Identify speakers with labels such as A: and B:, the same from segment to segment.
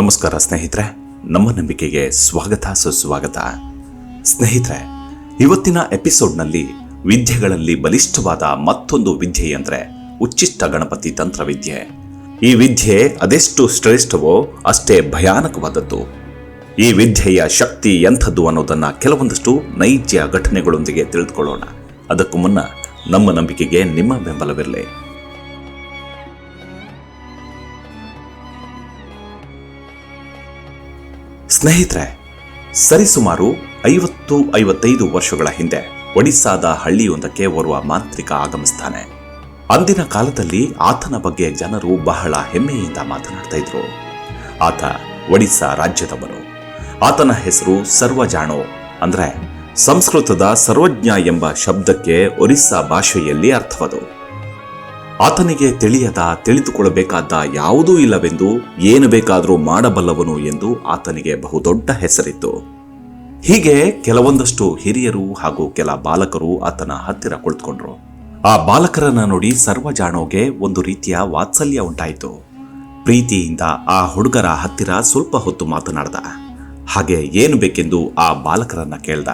A: ನಮಸ್ಕಾರ ಸ್ನೇಹಿತರೆ, ನಮ್ಮ ನಂಬಿಕೆಗೆ ಸ್ವಾಗತ, ಸುಸ್ವಾಗತ. ಸ್ನೇಹಿತರೆ, ಇವತ್ತಿನ ಎಪಿಸೋಡ್ನಲ್ಲಿ ವಿದ್ಯೆಗಳಲ್ಲಿ ಬಲಿಷ್ಠವಾದ ಮತ್ತೊಂದು ವಿದ್ಯೆ ಅಂದರೆ ಉಚ್ಚಿಷ್ಟ ಗಣಪತಿ ತಂತ್ರವಿದ್ಯೆ. ಈ ವಿದ್ಯೆ ಅದೆಷ್ಟು ಶ್ರೇಷ್ಠವೋ ಅಷ್ಟೇ ಭಯಾನಕವಾದದ್ದು. ಈ ವಿದ್ಯೆಯ ಶಕ್ತಿ ಎಂಥದ್ದು ಅನ್ನೋದನ್ನು ಕೆಲವೊಂದಷ್ಟು ನೈಜ ಘಟನೆಗಳೊಂದಿಗೆ ತಿಳಿದುಕೊಳ್ಳೋಣ. ಅದಕ್ಕೂ ಮುನ್ನ ನಮ್ಮ ನಂಬಿಕೆಗೆ ನಿಮ್ಮ ಬೆಂಬಲವಿರಲಿ. ಸ್ನೇಹಿತರೆ, ಸರಿಸುಮಾರು ಐವತ್ತು ಐವತ್ತೈದು ವರ್ಷಗಳ ಹಿಂದೆ ಒಡಿಸ್ಸಾದ ಹಳ್ಳಿಯೊಂದಕ್ಕೆ ಓರ್ವ ಮಾಂತ್ರಿಕ ಆಗಮಿಸ್ತಾನೆ. ಅಂದಿನ ಕಾಲದಲ್ಲಿ ಆತನ ಬಗ್ಗೆ ಜನರು ಬಹಳ ಹೆಮ್ಮೆಯಿಂದ ಮಾತನಾಡ್ತಾ ಇದ್ರು. ಆತ ಒಡಿಸ್ಸಾ ರಾಜ್ಯದವನು. ಆತನ ಹೆಸರು ಸರ್ವಜಾಣೋ, ಅಂದ್ರೆ ಸಂಸ್ಕೃತದ ಸರ್ವಜ್ಞ ಎಂಬ ಶಬ್ದಕ್ಕೆ ಒರಿಸ್ಸಾ ಭಾಷೆಯಲ್ಲಿ ಅರ್ಥವದು. ಆತನಿಗೆ ತಿಳಿಯದ, ತಿಳಿದುಕೊಳ್ಳಬೇಕಾದ ಯಾವುದೂ ಇಲ್ಲವೆಂದು, ಏನು ಬೇಕಾದರೂ ಮಾಡಬಲ್ಲವನು ಎಂದು ಆತನಿಗೆ ಬಹುದೊಡ್ಡ ಹೆಸರಿತ್ತು. ಹೀಗೆ ಕೆಲವೊಂದಷ್ಟು ಹಿರಿಯರು ಹಾಗೂ ಕೆಲ ಬಾಲಕರು ಆತನ ಹತ್ತಿರ ಕುಳಿತುಕೊಂಡ್ರು. ಆ ಬಾಲಕರನ್ನ ನೋಡಿ ಸರ್ವಜಾಣೋಗೆ ಒಂದು ರೀತಿಯ ವಾತ್ಸಲ್ಯ ಉಂಟಾಯಿತು. ಪ್ರೀತಿಯಿಂದ ಆ ಹುಡುಗರ ಹತ್ತಿರ ಸ್ವಲ್ಪ ಹೊತ್ತು ಮಾತನಾಡ್ದ. ಹಾಗೆ ಏನು ಬೇಕೆಂದು ಆ ಬಾಲಕರನ್ನ ಕೇಳ್ದ.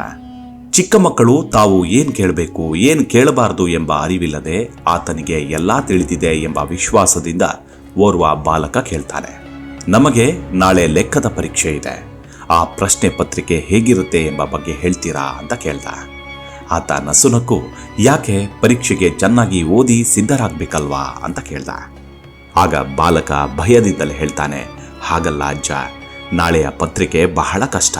A: ಚಿಕ್ಕ ಮಕ್ಕಳು ತಾವು ಏನು ಕೇಳಬೇಕು, ಏನು ಕೇಳಬಾರದು ಎಂಬ ಅರಿವಿಲ್ಲದೆ ಆತನಿಗೆ ಎಲ್ಲ ತಿಳಿದಿದೆ ಎಂಬ ವಿಶ್ವಾಸದಿಂದ ಓರ್ವ ಬಾಲಕ ಕೇಳ್ತಾನೆ. ನಮಗೆ ನಾಳೆ ಲೆಕ್ಕದ ಪರೀಕ್ಷೆ ಇದೆ. ಆ ಪ್ರಶ್ನೆ ಪತ್ರಿಕೆ ಹೇಗಿರುತ್ತೆ ಎಂಬ ಬಗ್ಗೆ ಹೇಳ್ತೀರಾ ಅಂತ ಕೇಳ್ದ. ಆತ ನಸುನಕ್ಕು ಯಾಕೆ ಪರೀಕ್ಷೆಗೆ ಚೆನ್ನಾಗಿ ಓದಿ ಸಿದ್ಧರಾಗಬೇಕಲ್ವಾ? ಅಂತ ಕೇಳ್ದ. ಆಗ ಬಾಲಕ ಭಯದಿಂದಲೇ ಹೇಳ್ತಾನೆ, ಹಾಗಲ್ಲ ಅಜ್ಜ, ನಾಳೆಯ ಪತ್ರಿಕೆ ಬಹಳ ಕಷ್ಟ.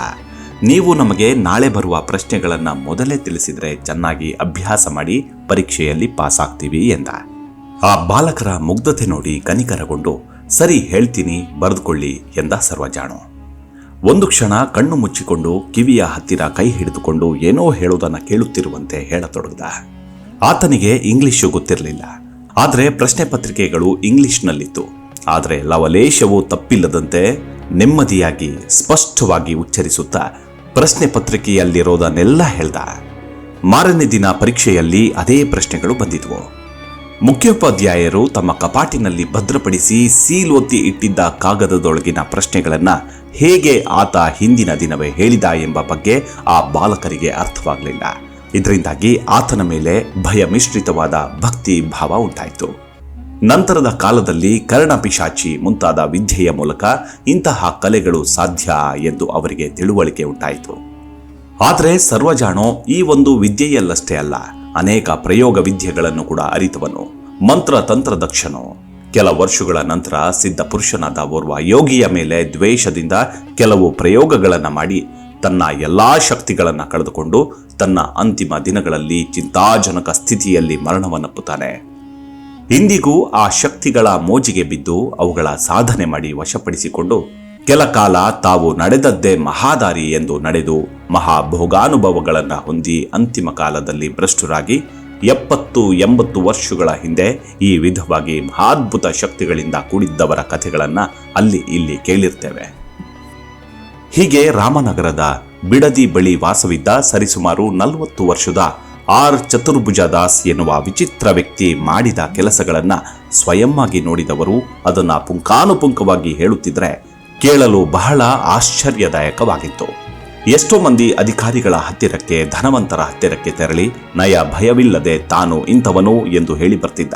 A: ನೀವು ನಮಗೆ ನಾಳೆ ಬರುವ ಪ್ರಶ್ನೆಗಳನ್ನು ಮೊದಲೇ ತಿಳಿಸಿದರೆ ಚೆನ್ನಾಗಿ ಅಭ್ಯಾಸ ಮಾಡಿ ಪರೀಕ್ಷೆಯಲ್ಲಿ ಪಾಸ್ ಆಗ್ತೀವಿ ಎಂದ. ಆ ಬಾಲಕರ ಮುಗ್ಧತೆ ನೋಡಿ ಕನಿಕರಗೊಂಡು, ಸರಿ ಹೇಳ್ತೀನಿ, ಬರೆದುಕೊಳ್ಳಿ ಎಂದ ಸರ್ವಜಾಣು. ಒಂದು ಕ್ಷಣ ಕಣ್ಣು ಮುಚ್ಚಿಕೊಂಡು ಕಿವಿಯ ಹತ್ತಿರ ಕೈ ಹಿಡಿದುಕೊಂಡು ಏನೋ ಹೇಳುವುದನ್ನು ಕೇಳುತ್ತಿರುವಂತೆ ಹೇಳತೊಡಗಿದ. ಆತನಿಗೆ ಇಂಗ್ಲಿಷು ಗೊತ್ತಿರಲಿಲ್ಲ. ಆದರೆ ಪ್ರಶ್ನೆ ಪತ್ರಿಕೆಗಳು ಇಂಗ್ಲಿಷ್ನಲ್ಲಿತ್ತು. ಆದರೆ ಲವಲೇಶವು ತಪ್ಪಿಲ್ಲದಂತೆ ನೆಮ್ಮದಿಯಾಗಿ ಸ್ಪಷ್ಟವಾಗಿ ಉಚ್ಚರಿಸುತ್ತಾ ಪ್ರಶ್ನೆ ಪತ್ರಿಕೆಯಲ್ಲಿರೋದನ್ನೆಲ್ಲ ಹೇಳ್ದ. ಮಾರನೇ ದಿನ ಪರೀಕ್ಷೆಯಲ್ಲಿ ಅದೇ ಪ್ರಶ್ನೆಗಳು ಬಂದಿದ್ವು. ಮುಖ್ಯೋಪಾಧ್ಯಾಯರು ತಮ್ಮ ಕಪಾಟಿನಲ್ಲಿ ಭದ್ರಪಡಿಸಿ ಸೀಲ್ ಒತ್ತಿ ಇಟ್ಟಿದ್ದ ಕಾಗದದೊಳಗಿನ ಪ್ರಶ್ನೆಗಳನ್ನ ಹೇಗೆ ಆತ ಹಿಂದಿನ ದಿನವೇ ಹೇಳಿದ ಎಂಬ ಬಗ್ಗೆ ಆ ಬಾಲಕರಿಗೆ ಅರ್ಥವಾಗಲಿಲ್ಲ. ಇದರಿಂದಾಗಿ ಆತನ ಮೇಲೆ ಭಯ ಮಿಶ್ರಿತವಾದ ಭಕ್ತಿ ಭಾವ ಉಂಟಾಯಿತು. ನಂತರದ ಕಾಲದಲ್ಲಿ ಕರ್ಣಪಿಶಾಚಿ ಮುಂತಾದ ವಿದ್ಯೆಯ ಮೂಲಕ ಇಂತಹ ಕಲೆಗಳು ಸಾಧ್ಯ ಎಂದು ಅವರಿಗೆ ತಿಳುವಳಿಕೆ ಉಂಟಾಯಿತು. ಆದರೆ ಸರ್ವಜಾಣೋ ಈ ಒಂದು ವಿದ್ಯೆಯಲ್ಲಷ್ಟೇ ಅಲ್ಲ, ಅನೇಕ ಪ್ರಯೋಗ ವಿದ್ಯೆಗಳನ್ನು ಕೂಡ ಅರಿತವನು. ಮಂತ್ರ ತಂತ್ರ ದಕ್ಷನು ಕೆಲ ವರ್ಷಗಳ ನಂತರ ಸಿದ್ಧ ಪುರುಷನಾದ ಓರ್ವ ಯೋಗಿಯ ಮೇಲೆ ದ್ವೇಷದಿಂದ ಕೆಲವು ಪ್ರಯೋಗಗಳನ್ನು ಮಾಡಿ ತನ್ನ ಎಲ್ಲಾ ಶಕ್ತಿಗಳನ್ನು ಕಳೆದುಕೊಂಡು ತನ್ನ ಅಂತಿಮ ದಿನಗಳಲ್ಲಿ ಚಿಂತಾಜನಕ ಸ್ಥಿತಿಯಲ್ಲಿ ಮರಣವನ್ನಪ್ಪುತ್ತಾನೆ. ಇಂದಿಗೂ ಆ ಶಕ್ತಿಗಳ ಮೋಜಿಗೆ ಬಿದ್ದು ಅವುಗಳ ಸಾಧನೆ ಮಾಡಿ ವಶಪಡಿಸಿಕೊಂಡು ಕೆಲ ಕಾಲ ತಾವು ನಡೆದದ್ದೇ ಮಹಾದಾರಿ ಎಂದು ನಡೆದು ಮಹಾಭೋಗಾನುಭವಗಳನ್ನು ಹೊಂದಿ ಅಂತಿಮ ಕಾಲದಲ್ಲಿ ಭ್ರಷ್ಟರಾಗಿ ಎಪ್ಪತ್ತು ಎಂಬತ್ತು ವರ್ಷಗಳ ಹಿಂದೆ ಈ ವಿಧವಾಗಿ ಮಹಾದ್ಭುತ ಶಕ್ತಿಗಳಿಂದ ಕೂಡಿದ್ದವರ ಕಥೆಗಳನ್ನು ಅಲ್ಲಿ ಇಲ್ಲಿ ಕೇಳಿರ್ತೇವೆ. ಹೀಗೆ ರಾಮನಗರದ ಬಿಡದಿ ಬಳಿ ವಾಸವಿದ್ದ ಸರಿಸುಮಾರು ನಲವತ್ತು ವರ್ಷದ ಆರ್ ಚತುರ್ಭುಜ ದಾಸ್ ಎನ್ನುವ ವಿಚಿತ್ರ ವ್ಯಕ್ತಿ ಮಾಡಿದ ಕೆಲಸಗಳನ್ನ ಸ್ವಯಂವಾಗಿ ನೋಡಿದವರು ಅದನ್ನ ಪುಂಖಾನುಪುಂಖವಾಗಿ ಹೇಳುತ್ತಿದ್ರೆ ಕೇಳಲು ಬಹಳ ಆಶ್ಚರ್ಯದಾಯಕವಾಗಿತ್ತು. ಎಷ್ಟೋ ಮಂದಿ ಅಧಿಕಾರಿಗಳ ಹತ್ತಿರಕ್ಕೆ, ಧನವಂತರ ಹತ್ತಿರಕ್ಕೆ ತೆರಳಿ, ನಯ ಭಯವಿಲ್ಲದೆ ತಾನು ಇಂಥವನು ಎಂದು ಹೇಳಿ ಬರ್ತಿದ್ದ.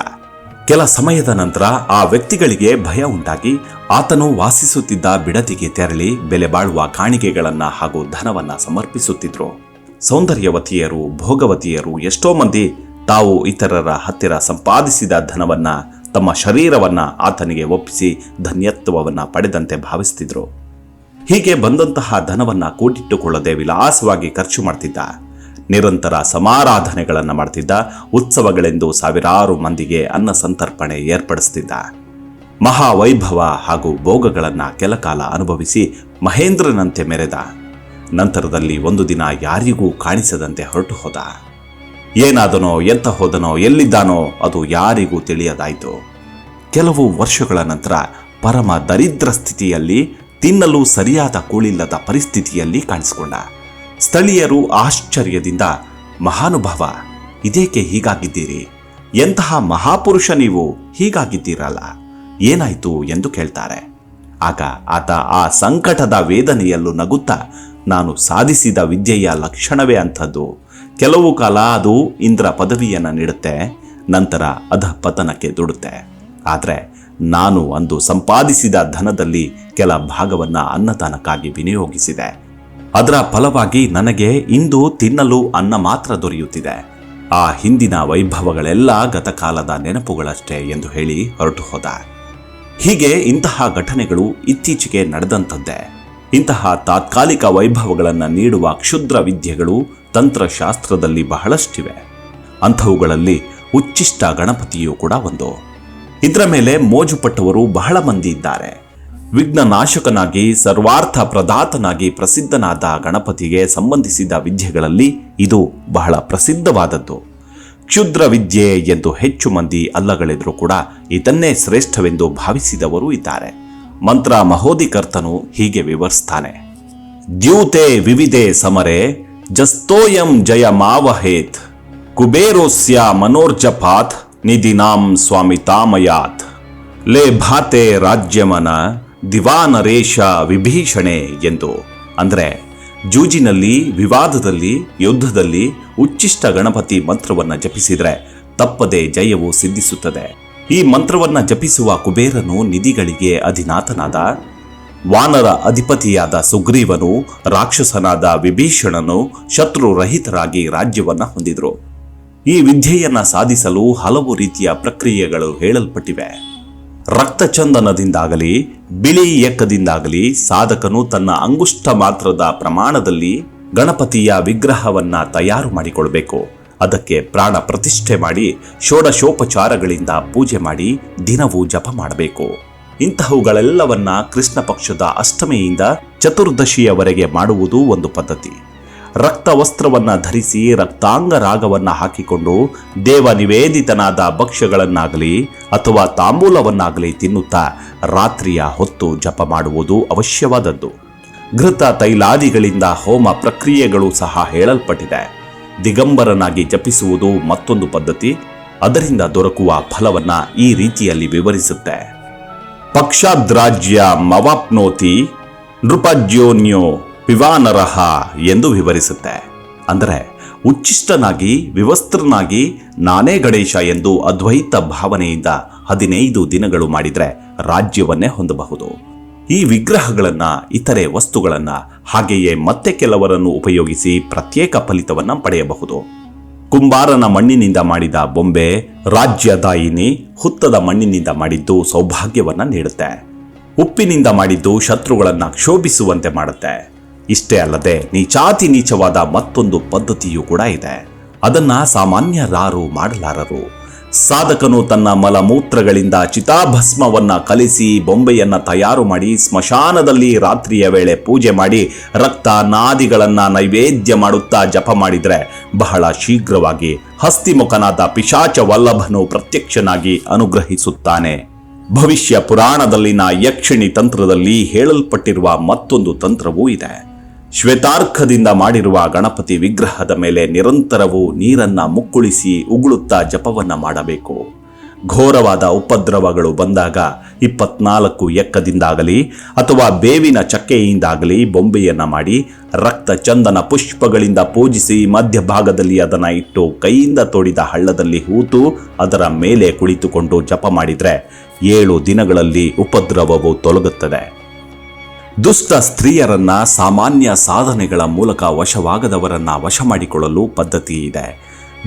A: ಕೆಲ ಸಮಯದ ನಂತರ ಆ ವ್ಯಕ್ತಿಗಳಿಗೆ ಭಯ ಉಂಟಾಗಿ ಆತನು ವಾಸಿಸುತ್ತಿದ್ದ ಬಿಡದಿಗೆ ತೆರಳಿ ಬೆಲೆ ಬಾಳುವ ಕಾಣಿಕೆಗಳನ್ನ ಹಾಗೂ ಧನವನ್ನ ಸಮರ್ಪಿಸುತ್ತಿದ್ರು. ಸೌಂದರ್ಯವತಿಯರು, ಭೋಗವತಿಯರು ಎಷ್ಟೋ ಮಂದಿ ತಾವು ಇತರರ ಹತ್ತಿರ ಸಂಪಾದಿಸಿದ ಧನವನ್ನ, ತಮ್ಮ ಶರೀರವನ್ನ ಆತನಿಗೆ ಒಪ್ಪಿಸಿ ಧನ್ಯತ್ವವನ್ನ ಪಡೆದಂತೆ ಭಾವಿಸ್ತಿದ್ರು. ಹೀಗೆ ಬಂದಂತಹ ಧನವನ್ನ ಕೂಡಿಟ್ಟುಕೊಳ್ಳದೆ ವಿಲಾಸವಾಗಿ ಖರ್ಚು ಮಾಡ್ತಿದ್ದ. ನಿರಂತರ ಸಮಾರಾಧನೆಗಳನ್ನು ಮಾಡ್ತಿದ್ದ, ಉತ್ಸವಗಳೆಂದು ಸಾವಿರಾರು ಮಂದಿಗೆ ಅನ್ನ ಸಂತರ್ಪಣೆ ಏರ್ಪಡಿಸ್ತಿದ್ದ. ಮಹಾವೈಭವ ಹಾಗೂ ಭೋಗಗಳನ್ನು ಕೆಲಕಾಲ ಅನುಭವಿಸಿ ಮಹೇಂದ್ರನಂತೆ ಮೆರೆದ. ನಂತರದಲ್ಲಿ ಒಂದು ದಿನ ಯಾರಿಗೂ ಕಾಣಿಸದಂತೆ ಹೊರಟು ಹೋದ. ಏನಾದನೋ, ಎಂತ ಹೋದನೋ, ಎಲ್ಲಿದ್ದಾನೋ ಅದು ಯಾರಿಗೂ ತಿಳಿಯದಾಯಿತು. ಕೆಲವು ವರ್ಷಗಳ ನಂತರ ಪರಮ ದರಿದ್ರ ಸ್ಥಿತಿಯಲ್ಲಿ, ತಿನ್ನಲು ಸರಿಯಾದ ಕೂಳಿಲ್ಲದ ಪರಿಸ್ಥಿತಿಯಲ್ಲಿ ಕಾಣಿಸಿಕೊಂಡ. ಸ್ಥಳೀಯರು ಆಶ್ಚರ್ಯದಿಂದ, ಮಹಾನುಭಾವ, ಇದೇಕೆ ಹೀಗಾಗಿದ್ದೀರಿ? ಎಂತಹ ಮಹಾಪುರುಷ ನೀವು ಹೀಗಾಗಿದ್ದೀರಲ್ಲ? ಏನಾಯಿತು? ಎಂದು ಕೇಳ್ತಾರೆ. ಆಗ ಆತ ಆ ಸಂಕಟದ ವೇದನೆಯಲ್ಲೂ ನಗುತ್ತಾ ನಾನು ಸಾಧಿಸಿದ ವಿದ್ಯೆಯ ಲಕ್ಷಣವೇ ಅಂಥದ್ದು. ಕೆಲವು ಕಾಲ ಅದು ಇಂದ್ರ ಪದವಿಯನ್ನು ನೀಡುತ್ತೆ, ನಂತರ ಅಧ ಪತನಕ್ಕೆ ದುಡುತ್ತೆ. ಆದರೆ ನಾನು ಅಂದು ಸಂಪಾದಿಸಿದ ಧನದಲ್ಲಿ ಕೆಲ ಭಾಗವನ್ನು ಅನ್ನದಾನಕ್ಕಾಗಿ ವಿನಿಯೋಗಿಸಿದೆ. ಅದರ ಫಲವಾಗಿ ನನಗೆ ಇಂದು ತಿನ್ನಲು ಅನ್ನ ಮಾತ್ರ ದೊರೆಯುತ್ತಿದೆ. ಆ ಹಿಂದಿನ ವೈಭವಗಳೆಲ್ಲ ಗತಕಾಲದ ನೆನಪುಗಳಷ್ಟೇ ಎಂದು ಹೇಳಿ ಹೊರಟು ಹೋದ ಹೀಗೆ ಇಂತಹ ಘಟನೆಗಳು ಇತ್ತೀಚೆಗೆ ನಡೆದಂಥದ್ದೇ. ಇಂತಹ ತಾತ್ಕಾಲಿಕ ವೈಭವಗಳನ್ನು ನೀಡುವ ಕ್ಷುದ್ರ ವಿದ್ಯೆಗಳು ತಂತ್ರಶಾಸ್ತ್ರದಲ್ಲಿ ಬಹಳಷ್ಟಿವೆ. ಅಂಥವುಗಳಲ್ಲಿ ಉಚ್ಚಿಷ್ಟ ಗಣಪತಿಯೂ ಕೂಡ ಒಂದು. ಇದರ ಮೇಲೆ ಮೋಜುಪಟ್ಟವರು ಬಹಳ ಮಂದಿ ಇದ್ದಾರೆ. ವಿಘ್ನನಾಶಕನಾಗಿ, ಸರ್ವಾರ್ಥ ಪ್ರದಾತನಾಗಿ ಪ್ರಸಿದ್ಧನಾದ ಗಣಪತಿಗೆ ಸಂಬಂಧಿಸಿದ ವಿದ್ಯೆಗಳಲ್ಲಿ ಇದು ಬಹಳ ಪ್ರಸಿದ್ಧವಾದದ್ದು. ಕ್ಷುದ್ರ ವಿದ್ಯೆ ಎಂದು ಹೆಚ್ಚು ಮಂದಿ ಅಲ್ಲಗಳೆದರೂ ಕೂಡ ಇದನ್ನೇ ಶ್ರೇಷ್ಠವೆಂದು ಭಾವಿಸಿದವರು ಇದ್ದಾರೆ. ಮಂತ್ರ ಮಹೋದಿಕರ್ತನು ಹೀಗೆ ವಿವರಿಸ್ತಾನೆ. ದ್ಯೂತೆ ವಿವಿಧೆ ಸಮರೆ, ಜಸ್ತೋಯಂ ಜಯ ಮಾವಹೇತ್, ಕುಬೇರೋಸ್ಯ ಮನೋರ್ಜಪಾತ್, ನಿಧಿನಾಂ ಸ್ವಾಮಿತಾಮಯಾತ್ ಲೇ ಭಾತೆ ರಾಜ್ಯಮನ, ದಿವಾನರೇಶ ವಿಭೀಷಣೆ ಎಂದು. ಅಂದರೆ ಜೂಜಿನಲ್ಲಿ, ವಿವಾದದಲ್ಲಿ, ಯುದ್ಧದಲ್ಲಿ ಉಚ್ಚಿಷ್ಟ ಗಣಪತಿ ಮಂತ್ರವನ್ನು ಜಪಿಸಿದರೆ ತಪ್ಪದೆ ಜಯವು ಸಿದ್ಧಿಸುತ್ತದೆ. ಈ ಮಂತ್ರವನ್ನ ಜಪಿಸುವ ಕುಬೇರನು ನಿಧಿಗಳಿಗೆ ಅಧಿನಾಥನಾದ ವಾನರ ಅಧಿಪತಿಯಾದ ಸುಗ್ರೀವನು, ರಾಕ್ಷಸನಾದ ವಿಭೀಷಣನು ಶತ್ರುರಹಿತರಾಗಿ ರಾಜ್ಯವನ್ನ ಹೊಂದಿದರು. ಈ ವಿದ್ಯೆಯನ್ನ ಸಾಧಿಸಲು ಹಲವು ರೀತಿಯ ಪ್ರಕ್ರಿಯೆಗಳು ಹೇಳಲ್ಪಟ್ಟಿವೆ. ರಕ್ತಚಂದನದಿಂದಾಗಲಿ, ಬಿಳಿ ಎಕ್ಕದಿಂದಾಗಲಿ ಸಾಧಕನು ತನ್ನ ಅಂಗುಷ್ಟ ಮಾತ್ರದ ಪ್ರಮಾಣದಲ್ಲಿ ಗಣಪತಿಯ ವಿಗ್ರಹವನ್ನ ತಯಾರು ಮಾಡಿಕೊಳ್ಬೇಕು. ಅದಕ್ಕೆ ಪ್ರಾಣ ಪ್ರತಿಷ್ಠೆ ಮಾಡಿ ಷೋಡಶೋಪಚಾರಗಳಿಂದ ಪೂಜೆ ಮಾಡಿ ದಿನವೂ ಜಪ ಮಾಡಬೇಕು. ಇಂತಹವುಗಳೆಲ್ಲವನ್ನ ಕೃಷ್ಣ ಪಕ್ಷದ ಅಷ್ಟಮಿಯಿಂದ ಚತುರ್ದಶಿಯವರೆಗೆ ಮಾಡುವುದು ಒಂದು ಪದ್ಧತಿ. ರಕ್ತ ವಸ್ತ್ರವನ್ನ ಧರಿಸಿ ರಕ್ತಾಂಗ ರಾಗವನ್ನ ಹಾಕಿಕೊಂಡು ದೇವ ನಿವೇದಿತನಾದ ಭಕ್ಷ್ಯಗಳನ್ನಾಗಲಿ ಅಥವಾ ತಾಂಬೂಲವನ್ನಾಗಲಿ ತಿನ್ನುತ್ತಾ ರಾತ್ರಿಯ ಹೊತ್ತು ಜಪ ಮಾಡುವುದು ಅವಶ್ಯವಾದದ್ದು. ಘೃತ ತೈಲಾದಿಗಳಿಂದ ಹೋಮ ಪ್ರಕ್ರಿಯೆಗಳು ಸಹ ಹೇಳಲ್ಪಟ್ಟಿದೆ. ದಿಗಂಬರನಾಗಿ ಜಪಿಸುವುದು ಮತ್ತೊಂದು ಪದ್ಧತಿ, ಅದರಿಂದ ದೊರಕುವ ಫಲವನ್ನ ಈ ರೀತಿಯಲ್ಲಿ ವಿವರಿಸುತ್ತೆ. ಪಕ್ಷಾದ್ರಾಜ್ಯ ಮವಾಪ್ನೋತಿ ನೃಪಜ್ಯೋನ್ಯೋ ವಿವಾನರಹ ಎಂದು ವಿವರಿಸುತ್ತೆ. ಅಂದರೆ ಉಚ್ಚಿಷ್ಟನಾಗಿ, ವಿವಸ್ತ್ರನಾಗಿ ನಾನೇ ಗಣೇಶ ಎಂದು ಅದ್ವೈತ ಭಾವನೆಯಿಂದ ಹದಿನೈದು ದಿನಗಳು ಮಾಡಿದರೆ ರಾಜ್ಯವನ್ನೇ ಹೊಂದಬಹುದು. ಈ ವಿಗ್ರಹಗಳನ್ನು, ಇತರೆ ವಸ್ತುಗಳನ್ನು ಹಾಗೆಯೇ ಮತ್ತೆ ಕೆಲವರನ್ನು ಉಪಯೋಗಿಸಿ ಪ್ರತ್ಯೇಕ ಫಲಿತವನ್ನು ಪಡೆಯಬಹುದು. ಕುಂಬಾರನ ಮಣ್ಣಿನಿಂದ ಮಾಡಿದ ಬೊಂಬೆ ರಾಜ್ಯದಾಯಿನಿ ಹುತ್ತದ ಮಣ್ಣಿನಿಂದ ಮಾಡಿದ್ದು ಸೌಭಾಗ್ಯವನ್ನು ನೀಡುತ್ತೆ. ಉಪ್ಪಿನಿಂದ ಮಾಡಿದ್ದು ಶತ್ರುಗಳನ್ನು ಕ್ಷೋಭಿಸುವಂತೆ ಮಾಡುತ್ತೆ. ಇಷ್ಟೇ ಅಲ್ಲದೆ ನೀಚಾತಿ ನೀಚವಾದ ಮತ್ತೊಂದು ಪದ್ಧತಿಯೂ ಕೂಡ ಇದೆ. ಅದನ್ನ ಸಾಮಾನ್ಯರಾರು ಮಾಡಲಾರರು. ಸಾಧಕನು ತನ್ನ ಮಲಮೂತ್ರಗಳಿಂದ ಚಿತಾಭಸ್ಮವನ್ನು ಕಲಿಸಿ ಬೊಂಬೆಯನ್ನು ತಯಾರು ಮಾಡಿ ಸ್ಮಶಾನದಲ್ಲಿ ರಾತ್ರಿಯ ವೇಳೆ ಪೂಜೆ ಮಾಡಿ ರಕ್ತ ನಾದಿಗಳನ್ನು ನೈವೇದ್ಯ ಮಾಡುತ್ತಾ ಜಪ ಮಾಡಿದರೆ ಬಹಳ ಶೀಘ್ರವಾಗಿ ಹಸ್ತಿಮುಖನಾದ ಪಿಶಾಚ ವಲ್ಲಭನು ಪ್ರತ್ಯಕ್ಷನಾಗಿ ಅನುಗ್ರಹಿಸುತ್ತಾನೆ. ಭವಿಷ್ಯ ಪುರಾಣದಲ್ಲಿನ ಯಕ್ಷಿಣಿ ತಂತ್ರದಲ್ಲಿ ಹೇಳಲ್ಪಟ್ಟಿರುವ ಮತ್ತೊಂದು ತಂತ್ರವೂ ಇದೆ. ಶ್ವೇತಾರ್ಕದಿಂದ ಮಾಡಿರುವ ಗಣಪತಿ ವಿಗ್ರಹದ ಮೇಲೆ ನಿರಂತರವೂ ನೀರನ್ನ ಮುಕ್ಕುಳಿಸಿ ಉಗುಳುತ್ತಾ ಜಪವನ್ನ ಮಾಡಬೇಕು. ಘೋರವಾದ ಉಪದ್ರವಗಳು ಬಂದಾಗ ಇಪ್ಪತ್ನಾಲ್ಕು ಎಕ್ಕದಿಂದಾಗಲಿ ಅಥವಾ ಬೇವಿನ ಚಕ್ಕೆಯಿಂದಾಗಲಿ ಬೊಂಬೆಯನ್ನು ಮಾಡಿ ರಕ್ತ ಚಂದನ ಪುಷ್ಪಗಳಿಂದ ಪೂಜಿಸಿ ಮಧ್ಯಭಾಗದಲ್ಲಿ ಅದನ್ನು ಇಟ್ಟು ಕೈಯಿಂದ ತೋಡಿದ ಹಳ್ಳದಲ್ಲಿ ಹೂತು ಅದರ ಮೇಲೆ ಕುಳಿತುಕೊಂಡು ಜಪ ಮಾಡಿದರೆ ಏಳು ದಿನಗಳಲ್ಲಿ ಉಪದ್ರವವು ತೊಲಗುತ್ತದೆ. ದುಷ್ಟ ಸ್ತ್ರೀಯರನ್ನ ಸಾಮಾನ್ಯ ಸಾಧನೆಗಳ ಮೂಲಕ ವಶವಾಗದವರನ್ನ ವಶ ಮಾಡಿಕೊಳ್ಳಲು ಪದ್ಧತಿ ಇದೆ.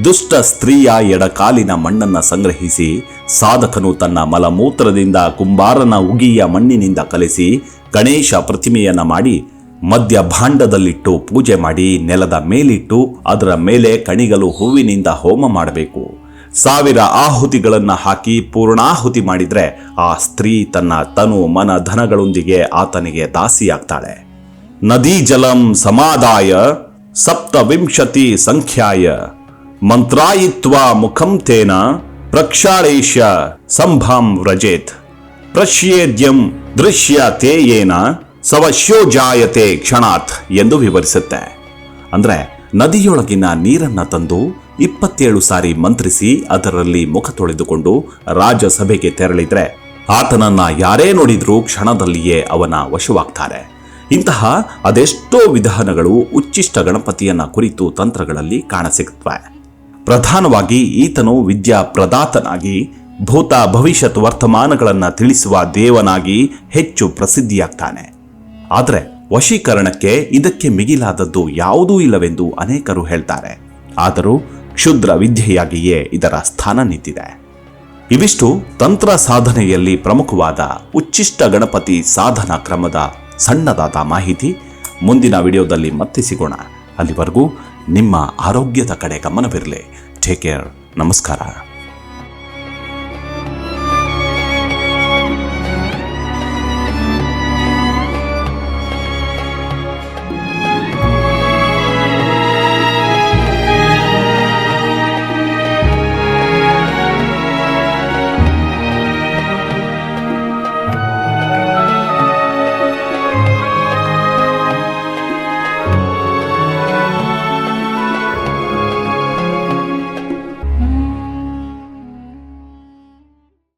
A: ದುಷ್ಟ ಸ್ತ್ರೀಯ ಎಡಕಾಲಿನ ಮಣ್ಣನ್ನು ಸಂಗ್ರಹಿಸಿ, ಸಾಧಕನು ತನ್ನ ಮಲಮೂತ್ರದಿಂದ ಕುಂಬಾರನ ಉಗಿಯ ಮಣ್ಣಿನಿಂದ ಕಲಿಸಿ, ಗಣೇಶ ಪ್ರತಿಮೆಯನ್ನು ಮಾಡಿ ಮಧ್ಯ ಭಾಂಡದಲ್ಲಿಟ್ಟು ಪೂಜೆ ಮಾಡಿ, ನೆಲದ ಮೇಲಿಟ್ಟು ಅದರ ಮೇಲೆ ಕಣಿಗಲು ಹೂವಿನಿಂದ ಹೋಮ ಮಾಡಬೇಕು. ಸಾವಿರ ಆಹುತಿಗಳನ್ನ ಹಾಕಿ ಪೂರ್ಣಾಹುತಿ ಮಾಡಿದ್ರೆ ಆ ಸ್ತ್ರೀ ತನ್ನ ತನು ಮನ ಧನಗಳೊಂದಿಗೆ ಆತನಿಗೆ ದಾಸಿಯಾಗ್ತಾಳೆ. ನದೀ ಜಲಂ ಸಮಾದಾಯ ಸಪ್ತವಿಂಶತಿ ಸಂಖ್ಯಾಯ ಮಂತ್ರಾಯಿತ್ವ ಮುಖಂತೇನ ಪ್ರಕ್ಷಾಳೇಶ ಸಂಭಾಂ ವ್ರಜೇತ್ ಪ್ರಶ್ಯೇದ್ಯಂ ದೃಶ್ಯ ತೇಯೇನ ಸವಶ್ಯೋ ಜಾಯತೆ ಕ್ಷಣಾತ್ ಎಂದು ವಿವರಿಸುತ್ತೆ. ಅಂದ್ರೆ ನದಿಯೊಳಗಿನ ನೀರನ್ನ ತಂದು ಇಪ್ಪತ್ತೇಳು ಸಾರಿ ಮಂತ್ರಿಸಿ ಅದರಲ್ಲಿ ಮುಖ ತೊಳೆದುಕೊಂಡು ರಾಜಸಭೆಗೆ ತೆರಳಿದ್ರೆ ಆತನನ್ನ ಯಾರೇ ನೋಡಿದ್ರೂ ಕ್ಷಣದಲ್ಲಿಯೇ ಅವನ ವಶವಾಗ್ತಾರೆ. ಇಂತಹ ಅದೆಷ್ಟೋ ವಿಧಾನಗಳು ಉಚ್ಚಿಷ್ಟ ಗಣಪತಿಯನ್ನ ಕುರಿತು ತಂತ್ರಗಳಲ್ಲಿ ಕಾಣಸಿಗುತ್ತವೆ ಪ್ರಧಾನವಾಗಿ ಈತನು ವಿದ್ಯಾ ಪ್ರದಾತನಾಗಿ ಭೂತ ಭವಿಷ್ಯತ್ ವರ್ತಮಾನಗಳನ್ನು ತಿಳಿಸುವ ದೇವನಾಗಿ ಹೆಚ್ಚು ಪ್ರಸಿದ್ಧಿಯಾಗ್ತಾನೆ. ಆದರೆ ವಶೀಕರಣಕ್ಕೆ ಇದಕ್ಕೆ ಮಿಗಿಲಾದದ್ದು ಯಾವುದೂ ಇಲ್ಲವೆಂದು ಅನೇಕರು ಹೇಳ್ತಾರೆ. ಆದರೂ ಕ್ಷುದ್ರ ವಿದ್ಯೆಯಾಗಿಯೇ ಇದರ ಸ್ಥಾನ ನಿಂತಿದೆ. ಇವಿಷ್ಟು ತಂತ್ರ ಸಾಧನೆಯಲ್ಲಿ ಪ್ರಮುಖವಾದ ಉಚ್ಚಿಷ್ಟ ಗಣಪತಿ ಸಾಧನಾ ಕ್ರಮದ ಸಣ್ಣದಾದ ಮಾಹಿತಿ ಮುಂದಿನ ವಿಡಿಯೋದಲ್ಲಿ ಮತ್ತೆ ಸಿಗೋಣ ಅಲ್ಲಿವರೆಗೂ ನಿಮ್ಮ ಆರೋಗ್ಯದ ಕಡೆ ಗಮನವಿರಲಿ. ಟೇಕ್ ಕೇರ್ ನಮಸ್ಕಾರ.